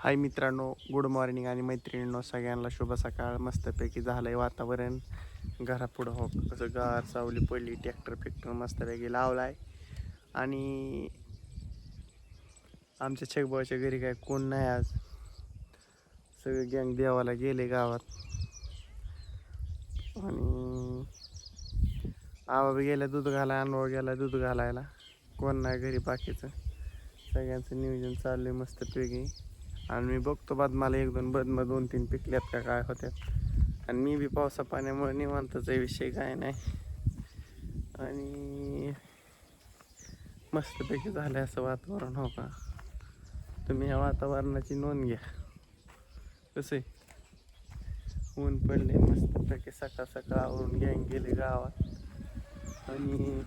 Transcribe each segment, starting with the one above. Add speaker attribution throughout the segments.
Speaker 1: हाय मित्रांनो good morning आणि मैत्रिणींनो सगळ्यांना शुभ सकाळ. मस्तपैकी झालंय वातावरण. घरापुढं हो कसं गार सावली पडली ट्रॅक्टर फिक्टर मस्तपैकी लावलाय. आणि आमच्या छगबाच्या घरी काय कोण नाही आज. सगळे गँग देवाला गेले गावात. आणि आवा गेला गेल्या दूध घाला अनवा गेला दूध घालायला. कोण नाही घरी बाकीचं. सगळ्यांचं नियोजन चाललं आहे मस्तपैकी. आणि मी बघतो बाद मला एक दोन बदम दोन तीन पिकल्यात का काय होत्यात आणि मी बी पावसा पाण्यामुळे निवांतचा विषय काय नाही. आणि मस्तपैकी झालं असं वातावरण हो का? तुम्ही ह्या वातावरणाची नोंद घ्या. कसं आहे? ऊन पडले मस्तपैकी सकाळ सकाळ आवरून गँग गेले गावात. आणि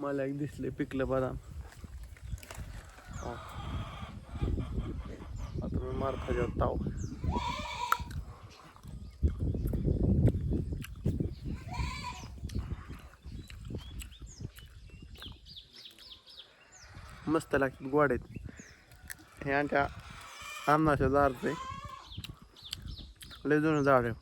Speaker 1: मला एक दिसले पिकलं बदाम हो आता मी ताव मस्त लागतात गोड आहेत. हे आमच्या आमनाच्या झाड लय जुनं झाड आहे.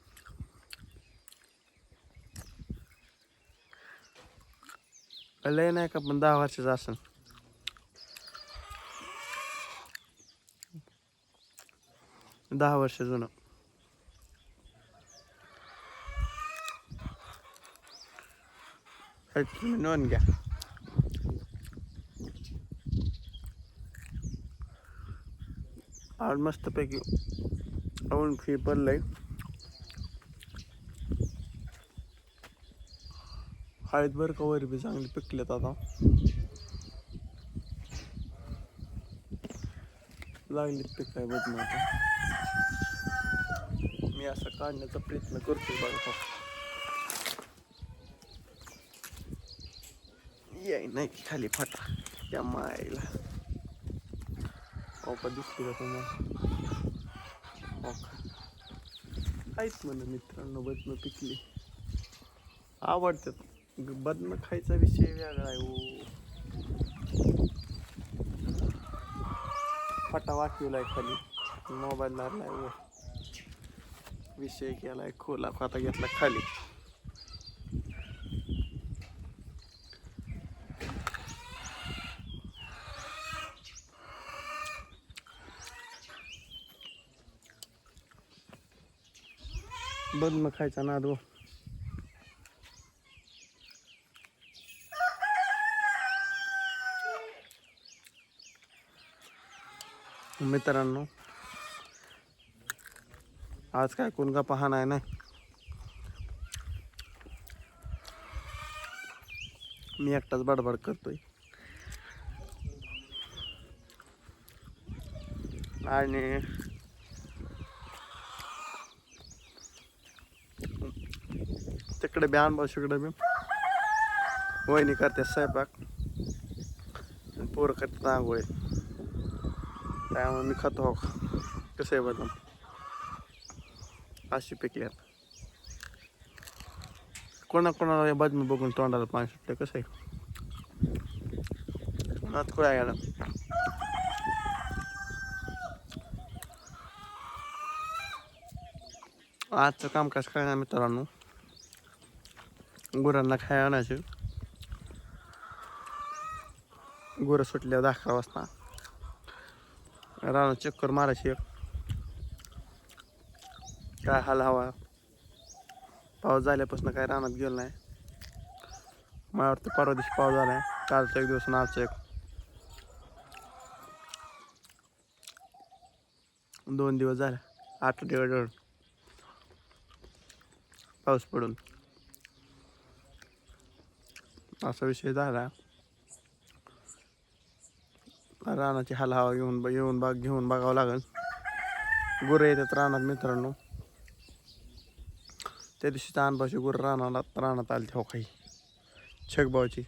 Speaker 1: लय नाही का पण दहा वर्षाचं असेल. दहा वर्ष जुनं. हे तुम्ही नोंद घ्या. आज मस्तपैकी ऊन फी पडलंय. हळद बर का बी चांगली पिकलेत आता. लागलीत पिकाय बदल आता. मी असं काढण्याचा प्रयत्न करतो बघा याय नाही की खाली फाटा. या मायला. ओपा दिसते का तुम्हाला? ओका काहीच म्हण मित्रांनो बदन पिकली. आवडतात. बदन खायचा विषय वेगळा आहे ओ फटा फाटा आहे खाली. मोबाईल लागलाय आहे विषय केलाय खोला खाता घेतला खाली. बंद मग खायचा ना हो मित्रांनो आज काय कोण का नाही. ना मी एकटाच बडबड करतोय. आणि तिकडे बी अनुभव तिकडे बी. वहिनी करते स्वयंपाक. आणि पोरं करतात आंघोळी. त्यामुळे मी खातो. हो कसं आहे बदल? अशी पिकल्यात कोणाकोणाला या बातमी बघून तोंडाला पाणी सुटलं कसं आहे? उन्हात कुठे गेला आजचं कामकाज काय ना मित्रांनो. गुरांना खाय आणायचे. गुरं सुटल्या दहा अकरा वाजता. रानात चक्कर मारायची एक. काय हाल हवा? पाऊस झाल्यापासून काय रानात गेलो नाही. मला वाटतं परवा दिवशी पाऊस झाला आहे. कालचा एक दिवस आणि आजचा एक. दोन दिवस झाले. आठ दिवस पाऊस पडून. असा विषय झाला. रानाची हाल हवा घेऊन येऊन बाग घेऊन बघावं लागेल. गुरं येतात रानात मित्रांनो. त्या दिवशी तानबाची गुरं रानाला रानात आली हो काही. छगबावची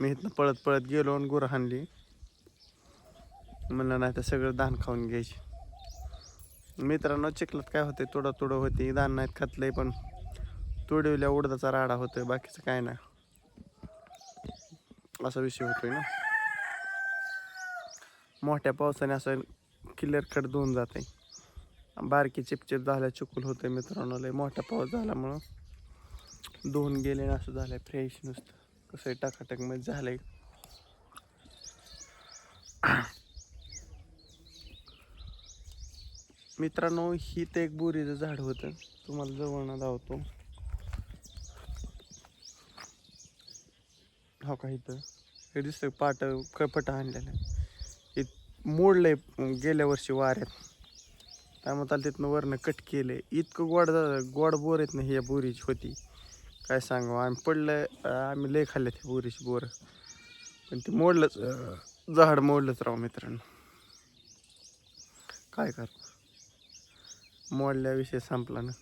Speaker 1: मी इथनं पळत पळत गेलो आणि गुरं हाणली. म्हणलं नाही तर सगळं धान खाऊन घ्यायची. मित्रांनो चिखलात काय होते तोडं तोडं होते धान नाहीत खातलंय पण तोडवल्या उडदाचा राडा होतोय. बाकीचं काय नाही. असा विषय होतोय ना. मोठ्या पावसाने असं क्लिअर कट दोन जाते बारकी चिपचिप झाल्या चुकूल होते मित्रांनो लय मोठा पाऊस झाल्यामुळं. दोन गेले ना असं झालंय फ्रेश नुसतं. कसं टाकाटकमध्ये झालंय. मित्रांनो ही ते एक बोरीचं झाड होतं. तुम्हाला जवळ धावतो. हो का इथं हे दिसतं पाट कपट आणलेलं हे मोडलंय गेल्या वर्षी वाऱ्यात. काय म्हणताल तिथनं वरनं कट केलंय. इतकं गोड गोड बोर आहेत ना ह्या या बोरीची होती. काय सांगू आम्ही पडलं आम्ही लय खाल्ले त्या बोरीची बोरं. पण ते मोडलंच झाड मोडलंच राव मित्रांनो. काय कर? मोडल्या विषय संपला ना.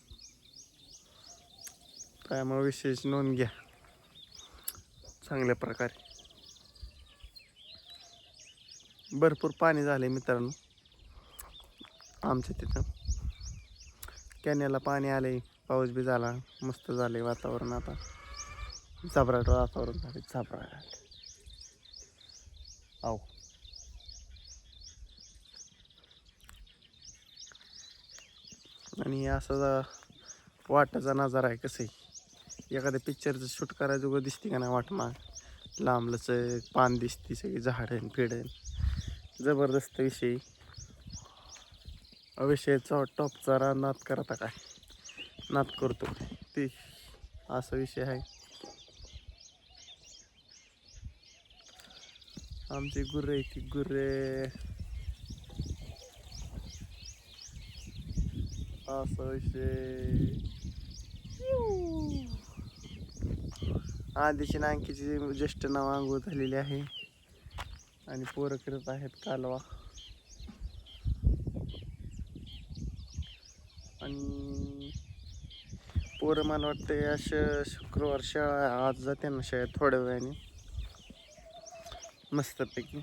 Speaker 1: काय मग विशेष नोंद घ्या. चांगल्या प्रकारे. भरपूर पाणी झाले मित्रांनो. आमच्या तिथं. कॅन्याला पाणी आले पाऊस बी झाला मस्त झाले वातावरण आता. झाबराट वातावरण झाले झाबराट. आहो आणि असा वाटाचा नजारा आहे कसं आहे? एखाद्या पिक्चरचं शूट करायचं दिसते का नाही वाट माग? लांबलंच पान दिसते सगळी झाडं फिडन जबरदस्त विषय विषयाचा टॉपचा रा नाद करता काय? नात करतो. ते असा विषय आहे. आमची गुर्रे ती गुर्रे. असा विषय. आधीची नांकीची ज्येष्ठ नाव आंघोळ झालेली आहे. आणि पोरं करत आहेत कालवा. आणि पोरं मला वाटतं असं शुक्रवार शाळा आज जाते ना शाळेत थोड्या वेळाने. मस्तपैकी.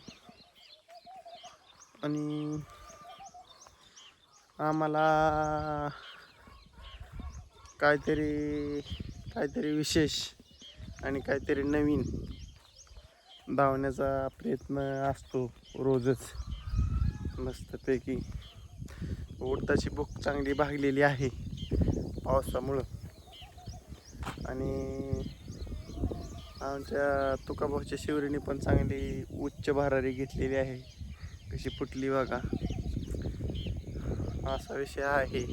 Speaker 1: आणि आम्हाला काहीतरी काहीतरी विशेष आणि काहीतरी नवीन धावण्याचा प्रयत्न असतो रोजच. मस्तपैकी. उडताची भूक चांगली भागलेली आहे पावसामुळं. आणि आमच्या तुकाभाऊच्या शिवरीने पण चांगली उच्च भरारी घेतलेली आहे. कशी फुटली बघा. असा विषय आहे.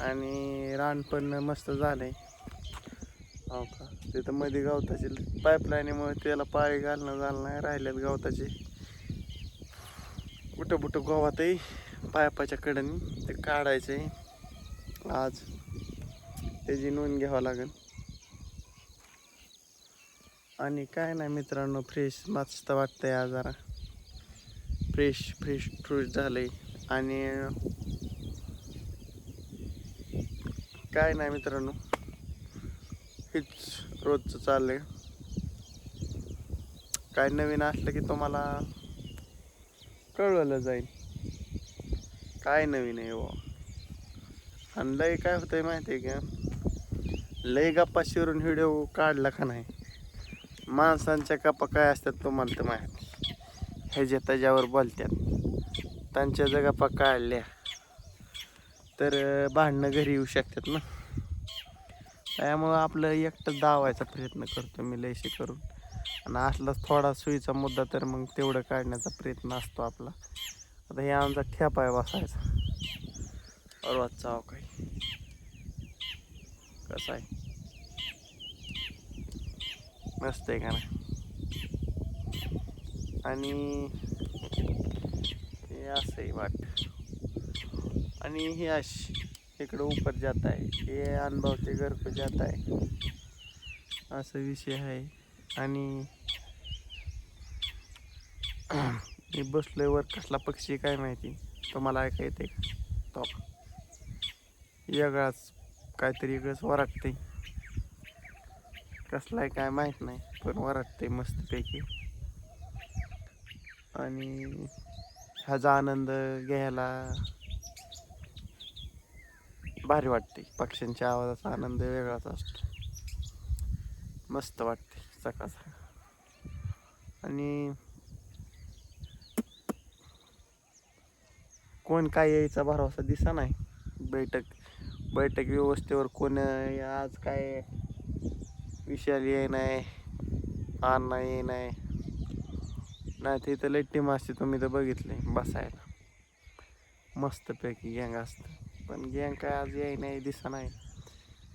Speaker 1: आणि रान पण मस्त आहे हो का? तिथं मध्ये गवताची पाईपलाईनीमुळे त्याला पाळी घालणं झालं नाही राहिल्यात गवताचे. कुठं बुटं गवातही. पायपाच्या कडेने ते काढायचे. आज त्याची नोंद घ्यावं लागेल. आणि काय नाही मित्रांनो फ्रेश मस्त वाटतंय आज जरा. फ्रेश फ्रेश फ्रूट झालंय. आणि काय नाही मित्रांनो. हेच रोजचं चाललंय. काय नवीन असलं की तुम्हाला कळवलं जाईल. काय नवीन आहे व आणि लय काय होतंय माहिती आहे का? लय गप्पा शिरून व्हिडिओ काढला का नाही? माणसांच्या गप्पा काय असतात तुम्हाला तर माहिती ह्याच्या त्याच्यावर बोलतात त्यांच्या जर गप्पा काढल्या तर भांडणं घरी येऊ शकतात ना? त्यामुळं आपलं एकटं दावायचा प्रयत्न करतो मी लयशी करून आणि असला थोडा सुईचा मुद्दा तर मग तेवढं काढण्याचा प्रयत्न असतो आपला. आता हे आमचा ठ्याप आहे बसायचा. रोजचा चाव काही. कसं आहे? मस्त आहे का नाही? आणि हे असंही वाट. आणि हे अशी इकडं उपर जात आहे. हे अनुभवते गर्भ जात आहे. असा विषय आहे. आणि मी बसलोय वर कसला पक्षी काय माहिती? तुम्हाला ऐका येते का? तो वेगळाच काहीतरी वेगळंच वराटते कसला आहे काय माहीत नाही पण वराटते मस्तपैकी. आणि ह्याचा आनंद घ्यायला भारी वाटते पक्ष्यांच्या आवाजाचा आनंद वेगळाच असतो. मस्त वाटते सकाळ सकाळ आणि कोण काय यायचा भरोसा दिसा नाही. बैठक बैठक व्यवस्थेवर कोण आज काय विशाल ये नाही अण्णा ये नाही. नाही तिथं इथं लई टीम असते तुम्ही तर बघितले बसायला. मस्तपैकी गँग असतं. पण गँग काय आज याय नाही दिसा नाही.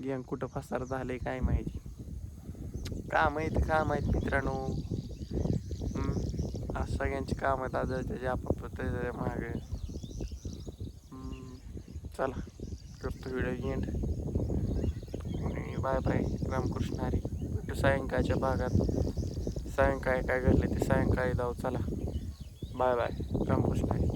Speaker 1: गँग कुठं फसार झाले काय माहिती. का माहिती का आहेत मित्रांनो. आज सगळ्यांची काम आहेत आज त्याच्या आपाप मागे. चला करतो व्हिडिओ एंड आणि बाय बाय रामकृष्ण हरी. भेटू सायंकाळच्या भागात. सायंकाळी काय घडले ते सायंकाळी जाऊ चला. Bye bye Ramkrishna Hari.